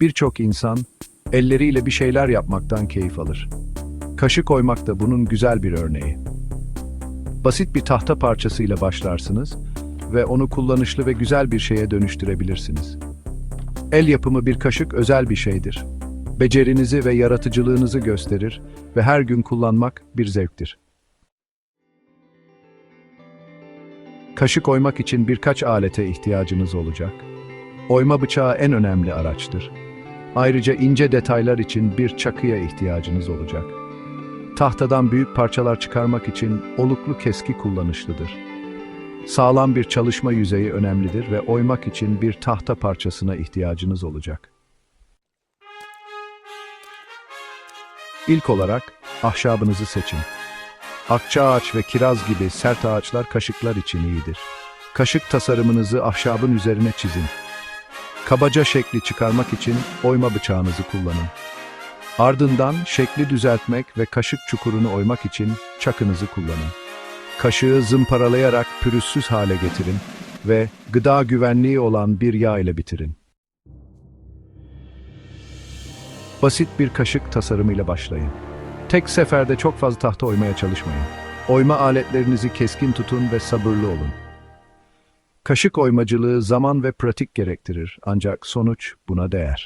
Birçok insan elleriyle bir şeyler yapmaktan keyif alır. Kaşık oymak da bunun güzel bir örneği. Basit bir tahta parçasıyla başlarsınız ve onu kullanışlı ve güzel bir şeye dönüştürebilirsiniz. El yapımı bir kaşık özel bir şeydir. Becerinizi ve yaratıcılığınızı gösterir ve her gün kullanmak bir zevktir. Kaşık oymak için birkaç alete ihtiyacınız olacak. Oyma bıçağı en önemli araçtır. Ayrıca ince detaylar için bir çakıya ihtiyacınız olacak. Tahtadan büyük parçalar çıkarmak için oluklu keski kullanışlıdır. Sağlam bir çalışma yüzeyi önemlidir ve oymak için bir tahta parçasına ihtiyacınız olacak. İlk olarak ahşabınızı seçin. Akçaağaç ve kiraz gibi sert ağaçlar kaşıklar için iyidir. Kaşık tasarımınızı ahşabın üzerine çizin. Kabaca şekli çıkarmak için oyma bıçağınızı kullanın. Ardından şekli düzeltmek ve kaşık çukurunu oymak için çakınızı kullanın. Kaşığı zımparalayarak pürüzsüz hale getirin ve gıda güvenliği olan bir yağ ile bitirin. Basit bir kaşık tasarımıyla başlayın. Tek seferde çok fazla tahta oymaya çalışmayın. Oyma aletlerinizi keskin tutun ve sabırlı olun. Kaşık oymacılığı zaman ve pratik gerektirir ancak sonuç buna değer.